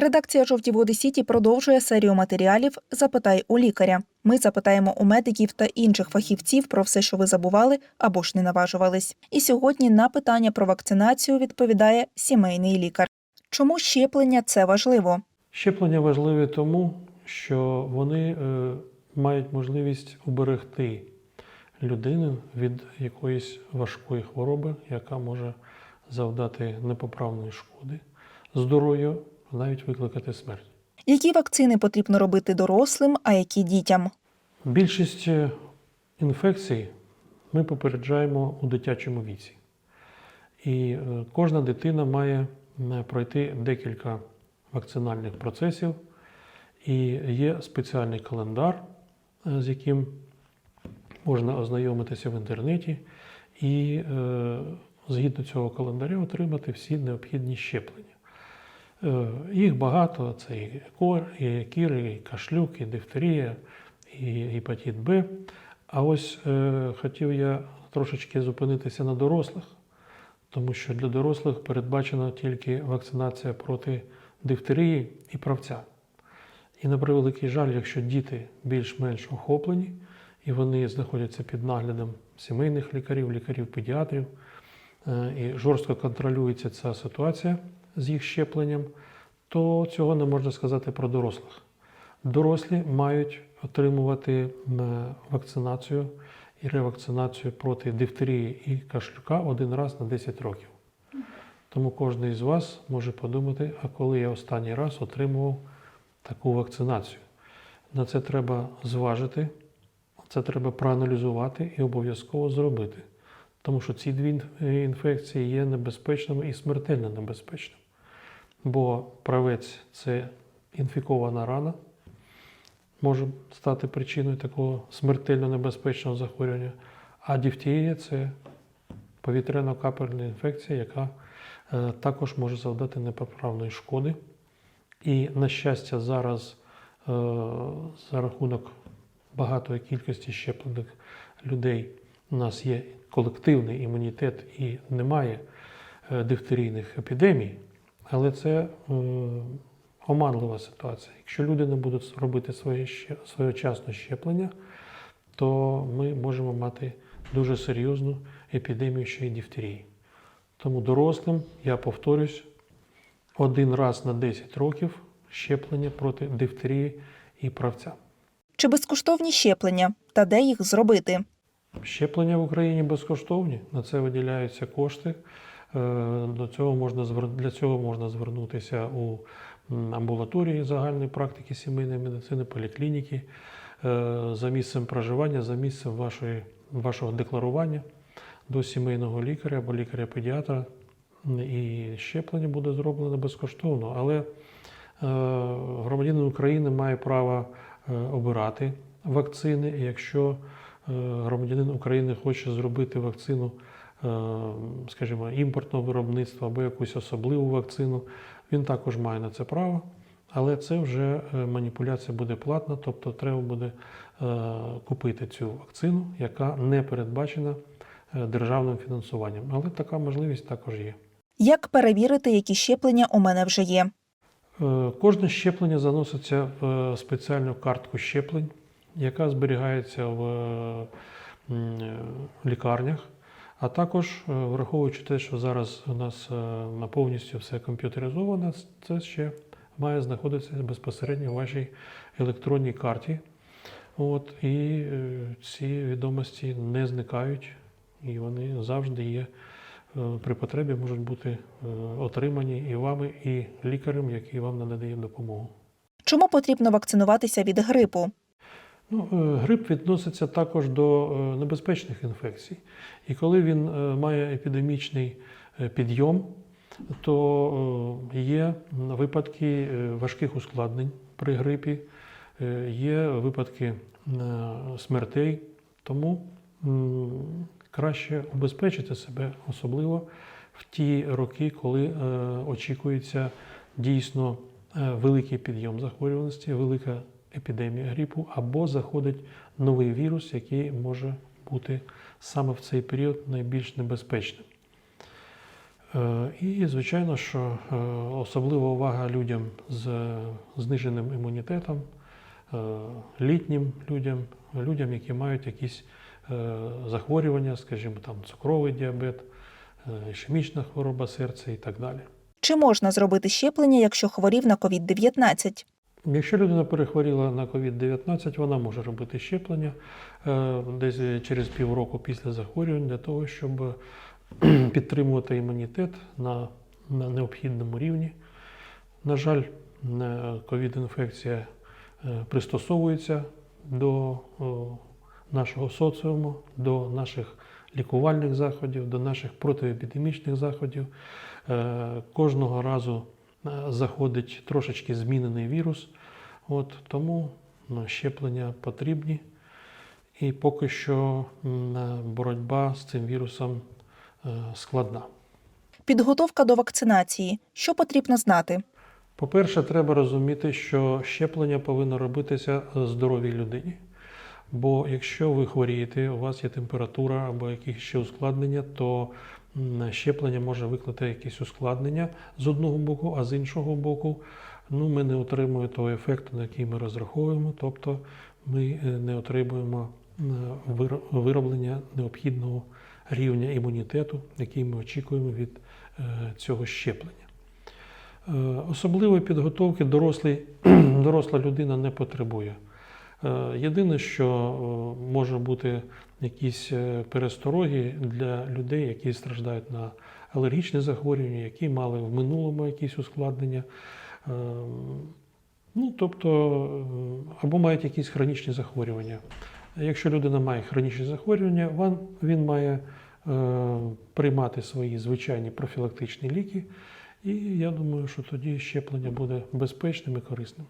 Редакція жовті води Сіті продовжує серію матеріалів Запитай у лікаря. Ми запитаємо у медиків та інших фахівців про все, що ви забували або ж не наважувались. І сьогодні на питання про вакцинацію відповідає сімейний лікар. Чому щеплення це важливо? Щеплення важливі тому, що вони е, мають можливість уберегти людину від якоїсь важкої хвороби, яка може завдати непоправної шкоди здоров'ю, навіть викликати смерть. Які вакцини потрібно робити дорослим, а які дітям? Більшість е, інфекцій ми попереджаємо у дитячому віці. І е, кожна дитина має пройти декілька вакцинальних процесів, і є спеціальний календар, е, з яким можна ознайомитися в інтернеті, і згідно цього календаря отримати всі необхідні щеплення. Е, Їх багато: це і кор, і кір, і кашлюк, і дифтерія, і гепатит Б. А ось е, хотів я трошечки зупинитися на дорослих, тому що для дорослих передбачена тільки вакцинація проти дифтерії і правця. І на превеликий жаль, якщо діти більш-менш охоплені, і вони знаходяться під наглядом сімейних лікарів, лікарів-педіатрів, е, і жорстко контролюється ця ситуація з їх щепленням, то цього не можна сказати про дорослих. Дорослі мають отримувати вакцинацію і ревакцинацію проти дифтерії і кашлюка один раз на 10 років. Тому кожен із вас може подумати, а коли я останній раз отримував таку вакцинацію. На це треба зважити, це треба проаналізувати і обов'язково зробити. Тому що ці дві інфекції є небезпечними і смертельно небезпечними. Бо правець це інфікована рана, може стати причиною такого смертельно небезпечного захворювання, а дифтерія це повітряно-капельна інфекція, яка е, також може завдати непоправної шкоди. І, на щастя, зараз е, за рахунок багатої кількості щеплених людей у нас є колективний імунітет і немає е, дифтерійних епідемій, але це е, оманлива ситуація. Якщо люди не будуть робити своє своєчасне щеплення, то ми можемо мати дуже серйозну епідемію ще й дифтерії. Тому дорослим, я повторюсь, один раз на 10 років щеплення проти дифтерії і правця. Чи безкоштовні щеплення та де їх зробити? Щеплення в Україні безкоштовні, на це виділяються кошти. Е, До цього можна для цього можна звернутися у амбулаторії загальної практики сімейної медицини, поліклініки е, за місцем проживання, за місцем вашої, вашого декларування до сімейного лікаря або лікаря-педіатра. І щеплення буде зроблено безкоштовно. Але е, громадянин України має право обирати вакцини. Якщо громадянин України хоче зробити вакцину, скажімо, імпортного виробництва або якусь особливу вакцину, він також має на це право. Але це вже е, маніпуляція буде платна, тобто треба буде е, купити цю вакцину, яка не передбачена е, державним фінансуванням. Але така можливість також є. Як перевірити, які щеплення у мене вже є? Е, Кожне щеплення заноситься в е, спеціальну картку щеплень, яка зберігається в е, е, лікарнях. А також, е, враховуючи те, що зараз у нас е, повністю все комп'ютеризовано, це ще має знаходитися безпосередньо в вашій електронній карті. От, і е, ці відомості не зникають, і вони завжди є при потребі можуть бути отримані і вами, і лікарем, який вам надає допомогу. Чому потрібно вакцинуватися від грипу? Ну, е, грип відноситься також до е, небезпечних інфекцій. І коли він е, має епідемічний підйом, то є випадки важких ускладнень при грипі, є випадки смертей. Тому краще убезпечити себе, особливо в ті роки, коли очікується дійсно великий підйом захворюваності, велика епідемія грипу, або заходить новий вірус, який може бути саме в цей період найбільш небезпечним. Е, І, звичайно, що е, особлива увага людям з зниженим імунітетом, е, літнім людям, людям, які мають якісь е, захворювання, скажімо, там цукровий діабет, е, ішемічна хвороба серця і так далі. Чи можна зробити щеплення, якщо хворів на COVID-19? Якщо людина перехворіла на COVID-19, вона може робити щеплення е, десь через півроку після захворювання для того, щоб підтримувати імунітет на, необхідному рівні. На жаль, е, COVID-інфекція е, пристосовується до нашого соціуму, до наших лікувальних заходів, до наших протиепідемічних заходів. Кожного разу заходить трошечки змінений вірус. От, тому ну, щеплення потрібні. І поки що е, боротьба з цим вірусом е, складна. Підготовка до вакцинації. Що потрібно знати? По-перше, треба розуміти, що щеплення повинно робитися здоровій людині. Бо якщо ви хворієте, у вас є температура або якісь ще ускладнення, то щеплення може викликати якісь ускладнення з одного боку, а з іншого боку, ну, ми не отримуємо того ефекту, на який ми розраховуємо, тобто ми е, не отримуємо вироблення необхідного рівня імунітету, який ми очікуємо від е, цього щеплення. Е, Особливої підготовки дорослий, доросла людина не потребує. Е, Єдине, що е, може бути якісь е, перестороги для людей, які страждають на алергічне захворювання, які мали в минулому якісь ускладнення. Е, Ну, тобто, е, або мають якісь хронічні захворювання. Якщо людина має хронічні захворювання, він, він має е, приймати свої звичайні профілактичні ліки, і я думаю, що тоді щеплення буде безпечним і корисним.